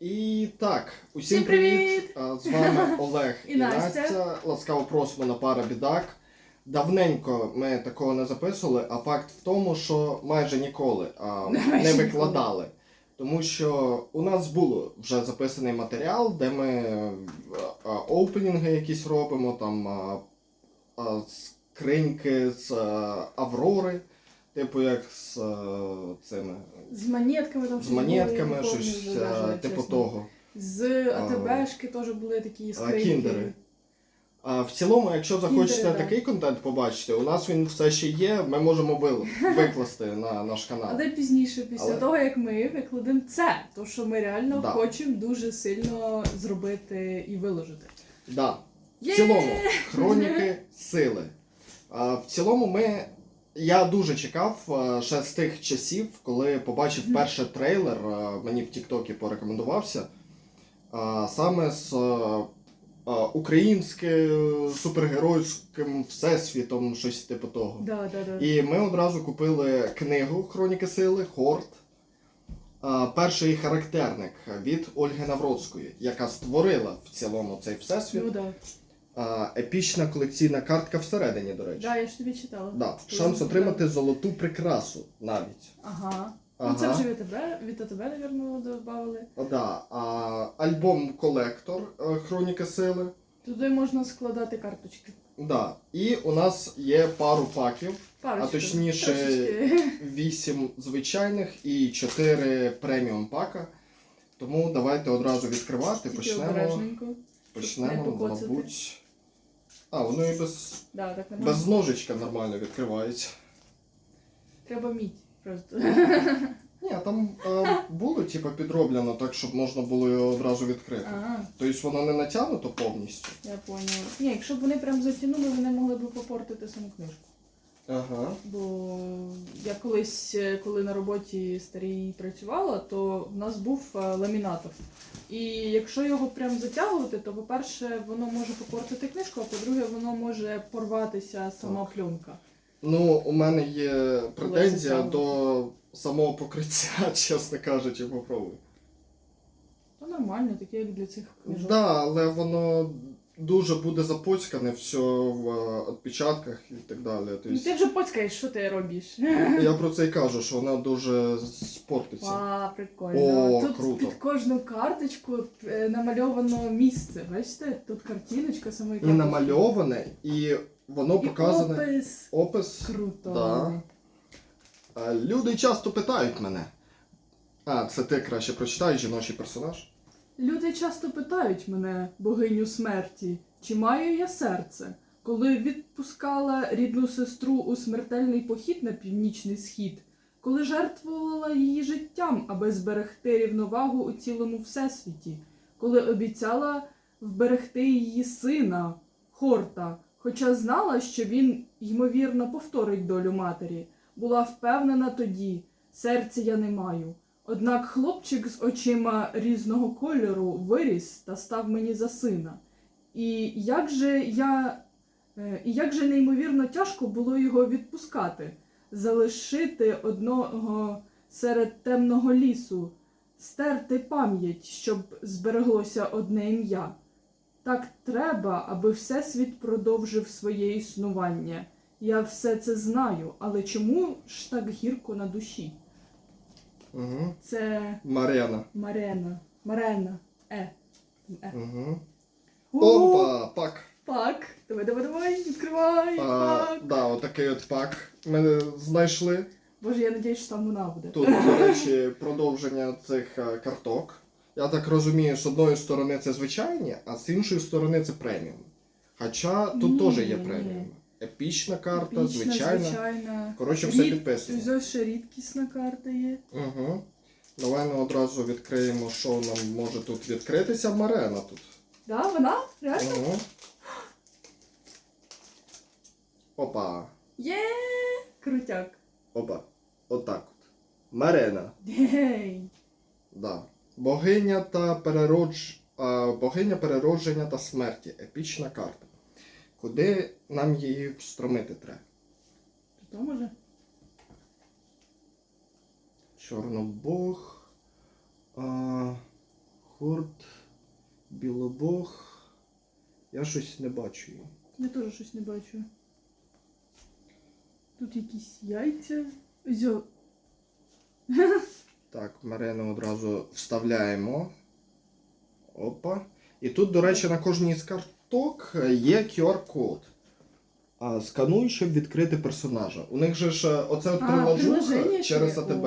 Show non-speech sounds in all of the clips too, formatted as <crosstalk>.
І так, усім Всім привіт! З вами <laughs> Олег і, І Настя. Ласкаво просимо на пара бідак. Давненько ми такого не записували, а факт в тому, що майже ніколи а, <laughs> не викладали. Тому що у нас було вже записаний матеріал, де ми а, оупенінги якісь робимо, там а, а, скриньки з а, Аврори, типу як з а, цими З монетками там з щось монетками, не помню щось а, даже, типу чесно. того. З АТБшки теж були такі А, скриньки. кіндери. А в цілому, якщо захочете Кіндери, да. такий контент побачити, у нас він все ще є, ми можемо ви- викласти на наш канал. Але пізніше, після Але- того, як ми викладемо це, то що ми реально Да. хочемо дуже сильно зробити і виложити. Да. В цілому, хроніки сили. А, в цілому, ми. Я дуже чекав ще з тих часів, коли побачив перший трейлер, мені в Тіктокі порекомендувався. Саме з українським супергеройським всесвітом, щось типу того. Да, да, да. І ми одразу купили книгу Хроніки сили Хорт. Перший характерник від Ольги Навроцької, яка створила в цілому цей всесвіт. Ну да. А, Епічна колекційна картка всередині, до речі. Да, я ж тобі читала. Да. Шанс да. отримати золоту прикрасу навіть. Ага. Ага. Ну це вже від тебе, від тебе, напевно, додавали. Да. А, альбом Колектор е, Хроніки сили. Туди можна складати карточки. Да. І у нас є пару паків. Парочку. А точніше, Трошечки. 8 звичайних і 4 преміум пака. Тому давайте одразу відкривати. Тільки Почнемо. обережненько. Почнемо, мабуть. А, воно і без, Да, так нормально. без ножичка нормально відкривається. Треба мідь просто. <laughs> Ні, там е, було типу, підроблено так, щоб можна було його одразу відкрити. Ага, Тобто воно не натягнуто повністю. я поняла. Ні, якщо б вони прям затягнули, вони могли б попортити саму книжку. Ага. Бо я колись, е, коли на роботі старій працювала, то в нас був е, ламінатор. І якщо його прям затягувати, то по-перше, воно може попортити книжку, а по-друге, воно може порватися сама Так. пленка. Ну, у мене є претензія до самого покриття, <laughs> чесно кажучи, попробуй. То нормально, таке як для цих Так, книжок. да, але воно дуже буде запоцькане все в е, відпечатках і так далі. Ну Тобто, ти вже поцькаєш, що ти робиш? я <laughs> про це і кажу, що вона дуже спортиться. А, прикольно. О, Тут круто. під кожну карточку е, намальовано місце. Бачите? Тут картиночка самої І карточки. намальоване, і воно І показане. опис. Опис. Круто. Да. Е, Люди часто питають мене. А, це ти краще прочитай жіночий персонаж. Люди часто питають мене, богиню смерті, чи маю я серце, коли відпускала рідну сестру у смертельний похід на північний схід, коли жертвувала її життям, аби зберегти рівновагу у цілому всесвіті, коли обіцяла вберегти її сина, Хорта, хоча знала, що він, ймовірно, повторить долю матері, була впевнена тоді, серця я не маю. Однак хлопчик з очима різного кольору виріс та став мені за сина. І як же я. е, І як же неймовірно тяжко було його відпускати, залишити одного серед темного лісу, стерти пам'ять, щоб збереглося одне ім'я. Так треба, аби Всесвіт продовжив своє існування. Я все це знаю, але чому ж так гірко на душі? Угу. Це Марена. Марена. Марена. Е. Е. Угу. Опа, пак. Пак. Давай, давай, давай, відкривай. А, Пак. да, отакий от пак ми знайшли. Боже, я надіюсь, що там вона буде. Тут, до <laughs> речі, продовження цих е, карток. Я так розумію, з одної сторони це звичайні, а з іншої сторони це преміум. Хоча тут Ні, теж є ні. преміум. Епічна карта, Епічна, звичайна. звичайна. Коротше, все Рід- підписано. Ще рідкісна карта є. Угу. Давай ми одразу відкриємо, що нам може тут відкритися. Марена тут. Да, вона? Реально? Угу. Опа. Є! Крутяк. Опа. Отак от. Марена. Гей. Да. Богиня та переродж... богиня переродження та смерті. Епічна карта. Куди нам її встромити треба? То може? Чорнобог. А, Хорт, білобог. Я щось не бачу. її. Я теж щось не бачу. Тут якісь яйця. Зьо. <laughs> Так, Марину одразу вставляємо. Опа. І тут, до речі, на кожній з карток є QR-код. А, скануй, щоб відкрити персонажа. У них же ж е, оце от приложуха через? АТБ.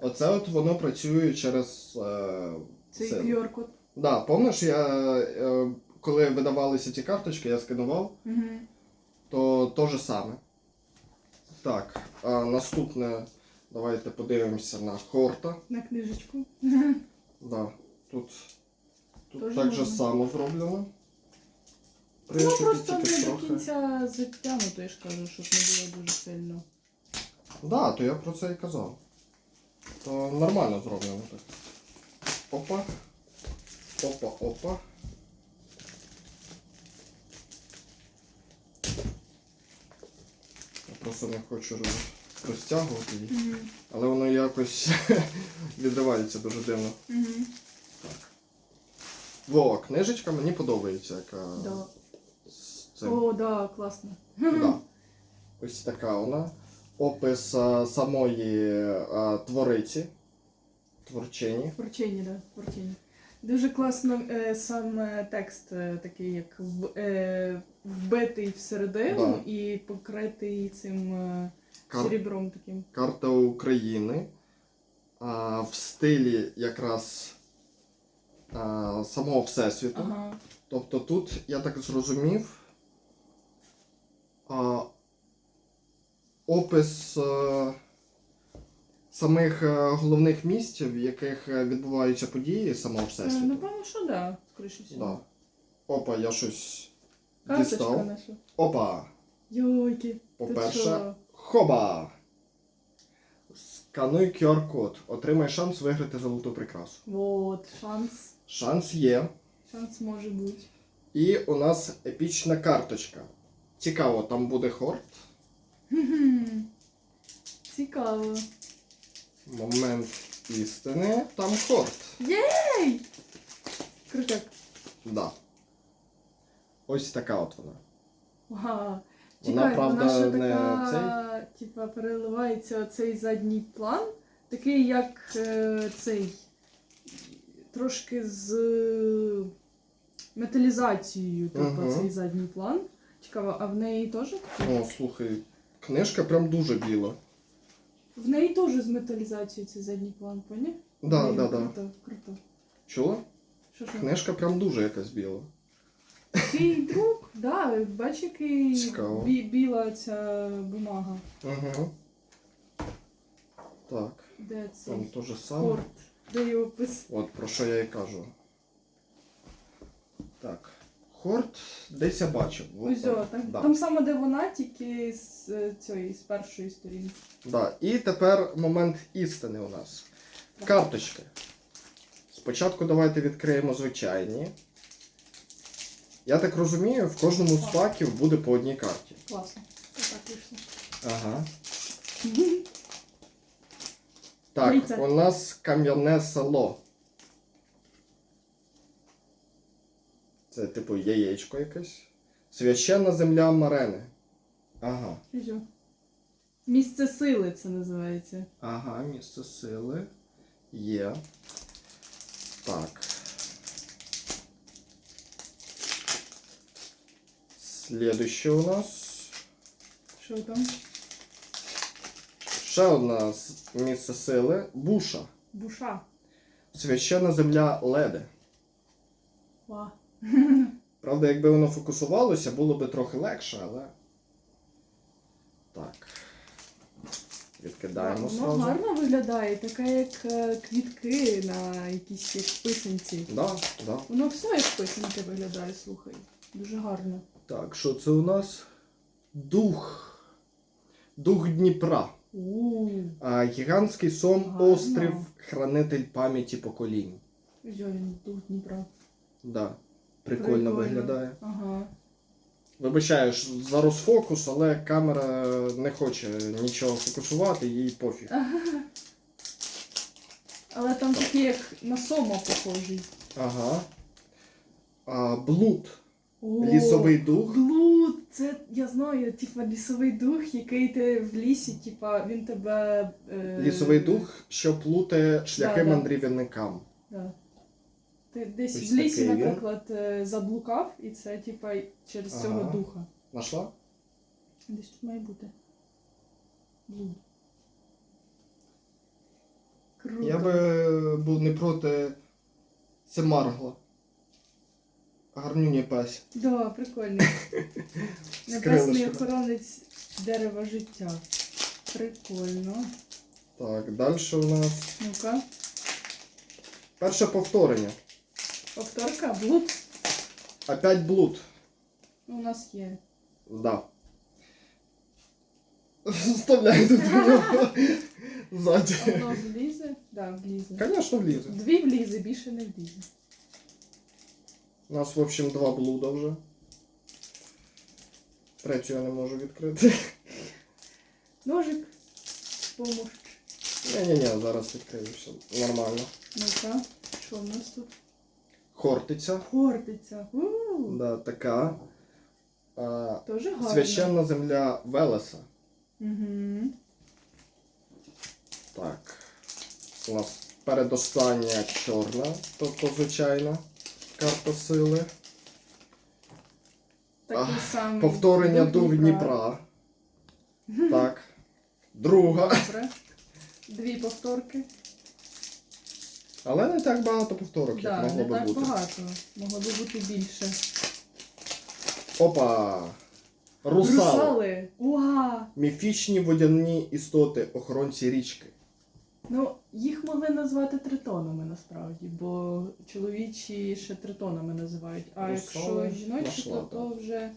Оце от воно працює через. Е, Цей це. QR-код. Да, помниш, я е, коли видавалися ці карточки, я сканував, Угу. то то же саме. Так, а наступне, давайте подивимося на хорта. На книжечку. Да, тут тут Тоже так же само зроблено. Ну просто не до кінця затягнуто, я ж кажу, щоб не було дуже сильно. Да, то я про це і казав. То нормально зроблено так. Опа. Опа, опа. Я просто не хочу розтягувати її. Угу. Але воно якось <laughs> відривається дуже дивно. Угу. Так. Во, книжечка мені подобається, яка Да. Цим. О, да, класно. Да. Ось така вона. Опис а, самої а, твориці. Творчині. Творчині, да, творчині. Дуже класно е, сам е, текст е, такий, як в, е, вбитий всередину Да. і покритий цим е, Кар- серебром таким. Карта України. А, в стилі якраз а, самого Всесвіту. Ага. Тобто тут, я так зрозумів, опис е, самих е, головних місць, в яких е, відбуваються події самого Всесвіту. Напевно, що да, скоріше всього. Да. Опа, я щось Карточка дістав. наша. Опа! Йойки. По-перше, хоба! Скануй QR-код. Отримай шанс виграти золоту прикрасу. Вот, шанс. Шанс є. Шанс може бути. І у нас епічна карточка. Цікаво, там буде хорт. Цікаво. Момент істини. Там хорт. Єй! Крутяк. Да. Ось така от вона. Ага. Вона, правда, вона ще не така, типа, переливається оцей задній план, такий як е, цей, трошки з металізацією, типу, Мгм. цей задній план. Цікаво, а в неї теж? О, слухай, книжка прям дуже біла. В неї теж з металізацією цей задній план, поняв? Да, Блін, да, да. Круто, круто. Чула? Що що? Книжка прям дуже якась біла. Такий друк, да, бач, який Цікаво. бі- біла ця бумага. Угу. Так, Де цей там то же саме. порт, де його пис. От про що я і кажу. Так. Хорт десь я бачив. Ось, о, там, Да. там саме, де вона, тільки з е, цієї, з першої сторінки. Да. І тепер момент істини у нас. Карточки. Спочатку давайте відкриємо звичайні. Я так розумію, в кожному з паків буде по одній карті. Класно. Отак вийшло. Ага. <laughs> Так, у нас кам'яне село. Це типу яєчко якесь. Священна земля Марени. Ага. Що? Місце сили це називається. Ага, місце сили. Є. Так. Слідуще у нас. Що там? Ще одна місце сили. Буша. Буша. Священна земля Леди. Ва. Правда, якби воно фокусувалося, було би трохи легше, але. Так. Відкидаємо Воно сразу. гарно виглядає, таке як е, квітки на якійсь як писанці. Да, да. Воно все як писанки виглядає, слухай. Дуже гарно. Так, що це у нас? Дух. Дух Дніпра. у А, гігантський сом Гарно. острів, хранитель пам'яті поколінь. Він тут Дніпра. Да. Прикольно, виглядає. Ага. Вибачаєш за розфокус, але камера не хоче нічого фокусувати, їй пофіг. <laughs> Але там такий як на сома похожий. Ага. А, блуд. О, Лісовий дух. Блуд, це я знаю, типа лісовий дух, який ти в лісі, типа він тебе. Е... Лісовий дух, що плутає шляхи да. мандрівникам. Да. Ти десь Ось в лісі, такий він. наприклад, е, заблукав, і це, типа, через цього Ага. духа. Нашла? Десь тут має бути. Блуд. Круто. Я би був не проти Семаргла. Гарнюні пес. Да, прикольно. <laughs> Небесний крилишками. охоронець дерева життя. Прикольно. Так, далі у нас Ну-ка. перше повторення. Повторка, блуд. Опять блуд. Ну, У нас є. Да. Вставляй тут його ззаді. Одно влізе. Да, влізе. Звісно, влізе. Дві влізе, більше не влізе. У нас, в общем, два блуда вже. Третю я не можу відкрити. Ножик. Помощ. Ні-ні-ні, зараз відкрию все. Нормально. Ну-ка. Що в нас тут? Хортиця. Хортиця. У, Да, така. А, Тоже гарно. священна земля Велеса. Угу. Так. У нас передостання чорна, тобто звичайна карта сили. Такий самий. Повторення дух Дніпра. Так. Друга. Добре. Дві повторки. Але не так багато повторок, як Да, могло би так багато. Могло би бути більше. Опа! Русали. Русали. Уа! Міфічні водяні істоти, охоронці річки. Ну, їх могли назвати тритонами насправді, бо чоловічі ще тритонами називають. А Русали якщо жіночі, то, то вже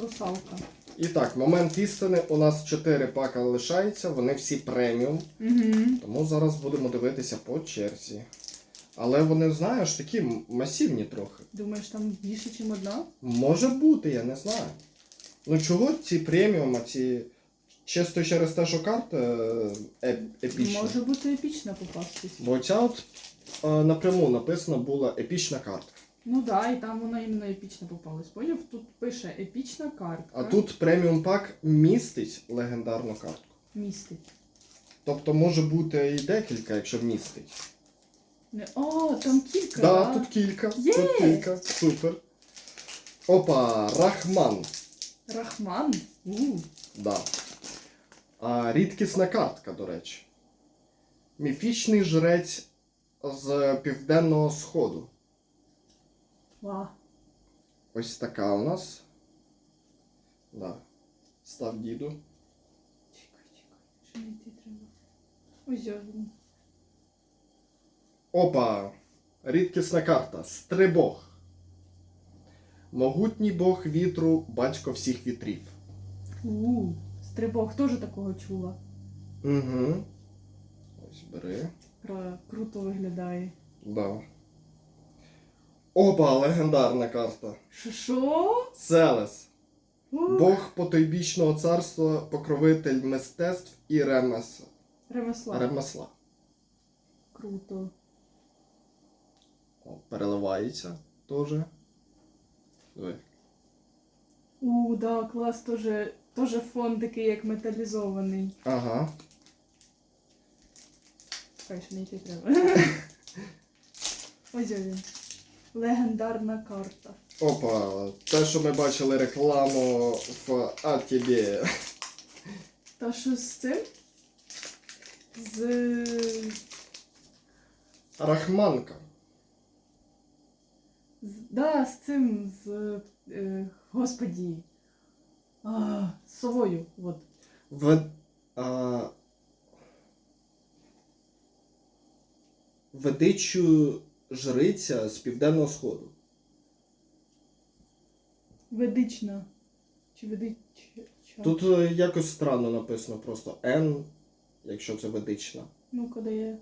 русалка. І так, момент істини. У нас 4 пака лишається, вони всі преміум. Угу. Тому зараз будемо дивитися по черзі. Але вони, знаєш, такі масивні трохи. Думаєш, там більше, ніж одна? Може бути, я не знаю. Ну чого ці преміум, а ці. Чисто через те, що карта е, епічна. Може бути епічна попастись. Бо ця от е, напряму написано була епічна карта. Ну да, і там вона іменно епічна попалась. Поняв? Тут пише епічна картка. А тут преміум пак містить легендарну картку. містить. Тобто може бути і декілька, якщо містить. Не... О, там кілька. Да, да? тут кілька. Є! Тут кілька. Супер. Опа, Рахман. Рахман. У. Да. А, рідкісна картка, до речі. Міфічний жрець з південного сходу. Ва. Ось така у нас. Да. Став діду. Чекай, чекай. Що йти треба? Ось. Опа! Рідкісна карта. Стрибог. Могутній бог вітру, батько всіх вітрів. У. Стрибок теж такого чула. Угу. Ось бери. Про... Круто виглядає. Да. Опа, легендарна карта. Що що? Селес. У. Бог потойбічного царства, покровитель мистецтв і ремес... Ремесла. ремесла. Круто. О, переливається теж. Диви. У, да, клас теж, теж фон такий, як металізований. Ага. Хай ще не йти треба. <laughs> Ось він. Легендарна карта. Опа, те, що ми бачили рекламу в Атібі. Та що з цим? З. Рахманка. з да, з цим. З. Е, господі. А, з совою. От. В... А... Ведичу жриця з південного сходу. Ведична. Чи ведича? Тут е, якось странно написано просто Н, якщо це ведична. Ну-ка, де є.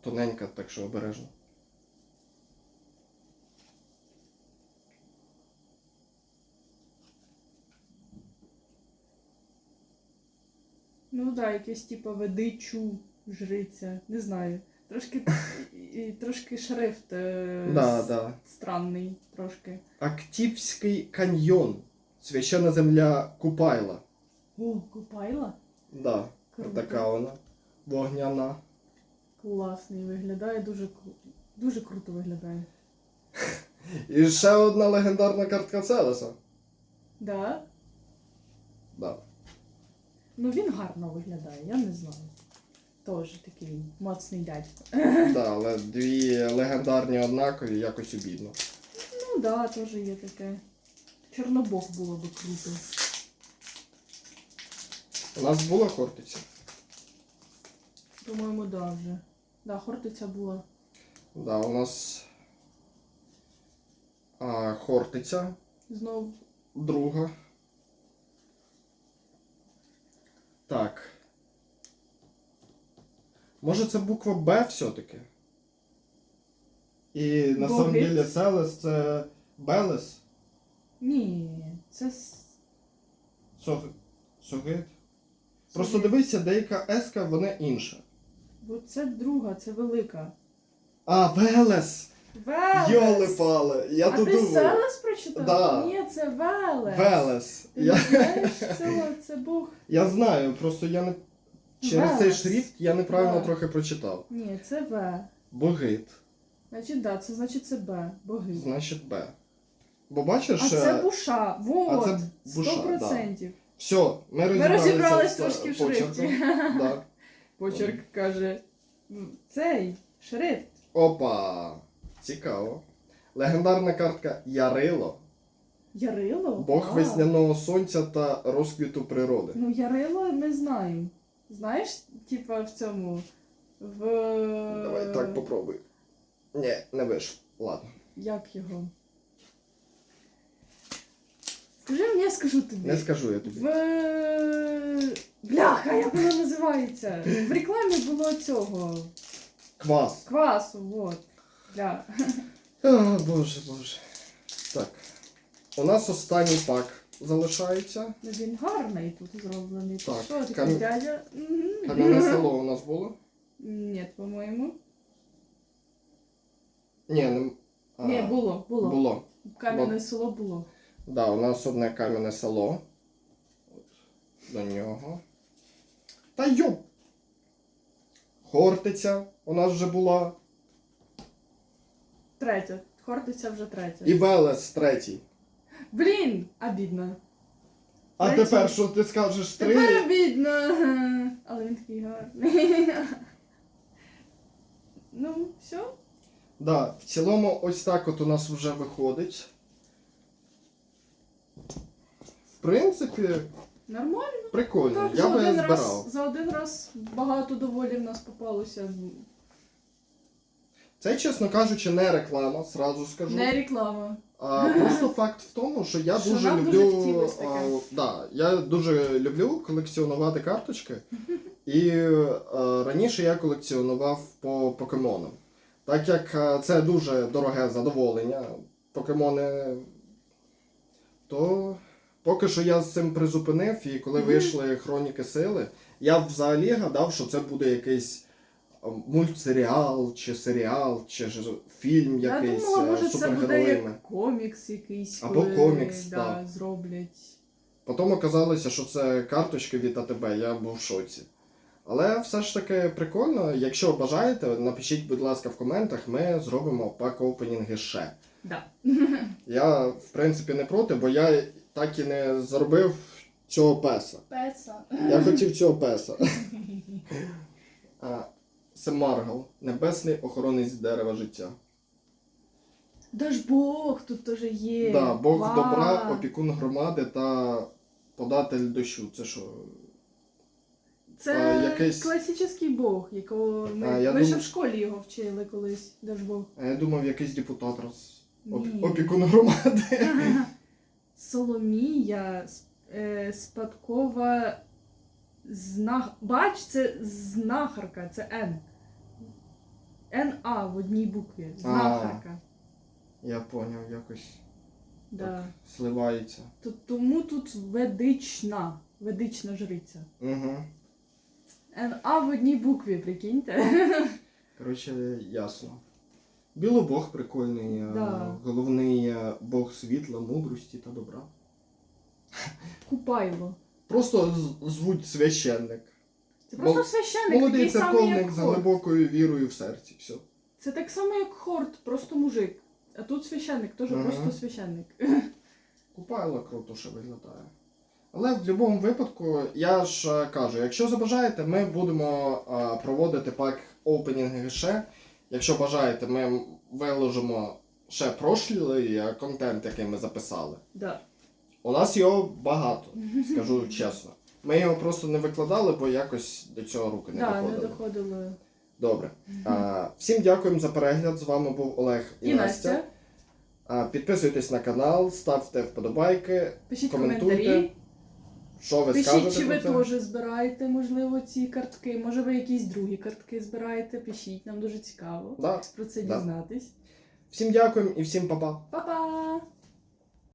Тоненька, так що обережно. Ну да, якесь типа ведичу жриця. Не знаю. Трошки, і, трошки шрифт е, Да, с- да. странний трошки. Актівський каньйон. Священна земля Купайла. О, купайла? Да, Круто. така вона. Вогняна. Класний виглядає, дуже, дуже круто виглядає. <laughs> І ще одна легендарна картка Целеса. Да? Да. Ну він гарно виглядає, я не знаю. Теж такий моцний дядько. да, але дві легендарні однакові якось обідно. Ну да, теж є таке. Чорнобог було би круто. У нас була хортиця. По-моєму, да, вже. Да, хортиця була. Да, у нас а, хортиця Знов друга. Так. Може це буква Б все-таки? І на самом деле Селес це Белес? Ні, це с- Сог... Согит? Просто дивися, деяка еска, вона інша. Бо це друга, це велика. А, Велес! Велес! Йоли-пали! Я а тут ти думав. Селес прочитав? Да. Ні, це Велес. Велес. Ти Я... не знаєш цього, це Бог. я знаю, просто я не. Через цей Велес. шрифт я неправильно Да. трохи прочитав. Ні, це В. Богит. Значить, да, це значить це Б. Боги. Значить Б. Бо бачиш, А е, це буша. Вот. а це буша, Сто процентів. все, ми Ми розібралися розібрались з трошки в почерком. шрифті. <laughs> Да. <laughs> Почерк каже. Цей шрифт. Опа! Цікаво. Легендарна картка Ярило. Ярило? Бог А. весняного сонця та розквіту природи. Ну, Ярило ми знаємо. Знаєш, типа в цьому. В. Давай так попробуй. Ні, не вийшло. Ладно. Як його? Скажи мені, я скажу тобі. Не скажу я тобі. В. Бляха, як воно називається? В рекламі було цього. Квас. Квасу, вот. Бля. О, боже, боже. Так. У нас останній пак залишається. Ну, Він гарний тут зроблений. Так, Що, такий кам- дядя? Кам'яне <laughs> село у нас було? Ні, по-моєму. Ні, не. а, Ні, було, було. Було. Кам'яне село було. Да, у нас одне кам'яне село. От, до нього. Та йоп! Хортиця у нас вже була. Третя. Хортиця вже третя. І Велес третій. Блін, обідно. А Третій. тепер що ти скажеш три? Тепер обідно. <laughs> Але він такий гарний. <laughs> Ну, все. Да, в цілому ось так от у нас вже виходить. В принципі, Нормально. прикольно. Так, Я за, би один збирав. раз, за один раз багато доволі в нас попалося. Це, чесно кажучи, не реклама, сразу скажу. Не реклама. А, просто факт в тому, що я Що дуже нам дуже люблю. а, да, я дуже люблю колекціонувати карточки. І е, раніше я колекціонував по покемонам. Так як е, це дуже дороге задоволення, покемони, то поки що я з цим призупинив, і коли вийшли Хроніки Сили, я взагалі гадав, що це буде якийсь мультсеріал, чи серіал, чи ж фільм Я якийсь думала, е, може з це буде супергероями. як комікс якийсь. Або коли, комікс, да, так. зроблять. Потім оказалося, що це карточки від АТБ, я був в шоці. Але все ж таки прикольно. Якщо бажаєте, напишіть, будь ласка, в коментах, ми зробимо пак опенінги ще. Да. <laughs> Я, в принципі, не проти, бо я так і не зробив цього песа. Пеца. Я хотів цього песа. <laughs> А, Семаргал, небесний охоронець дерева життя. Даж Бог тут теж є. Да, Бог Вау. добра, опікун громади та податель дощу. Це що? Це а, якийсь- класичний Бог, якого ми, А, я ми ще в школі його вчили колись. Даж Бог. А я думав, якийсь депутат роз... Ні. опікун громади. <laughs> Соломія е, спадкова знах... Бач, це знахарка, це Н. Н-А в одній букві. Знахарка. Я поняв, якось Да. сливається. То, тому тут ведична. Ведична жриця. Угу. Н-А в одній букві, прикиньте. Коротше, ясно. Білобог прикольний, е, Да. головний е, бог світла, мудрості та добра. Купайло. Просто з- звуть священник. Це просто Мол- священник, Молодий такий самий, церковник з хорт. глибокою вірою в серці. Все. Це так само, як хорт, просто мужик. А тут священник, теж Ага. просто священник. Купайло круто ще виглядає. Але в будь-якому випадку, я ж е, кажу, якщо забажаєте, ми будемо е, проводити пак опенінги ще. Якщо бажаєте, ми виложимо ще прошлий е, контент, який ми записали. Да. У нас його багато, скажу чесно. Ми його просто не викладали, бо якось до цього руки не Да, не доходили. Добре. А, всім дякуємо за перегляд. З вами був Олег і, І Настя. А, підписуйтесь на канал, ставте вподобайки. Пишіть Коментуйте. коментарі. Що ви Пишіть, скажете чи ви про це? теж збираєте, можливо, ці картки. Може, ви якісь другі картки збираєте. Пишіть, нам дуже цікаво Да. про це Да. дізнатись. Всім дякуємо і всім па-па. Па-па!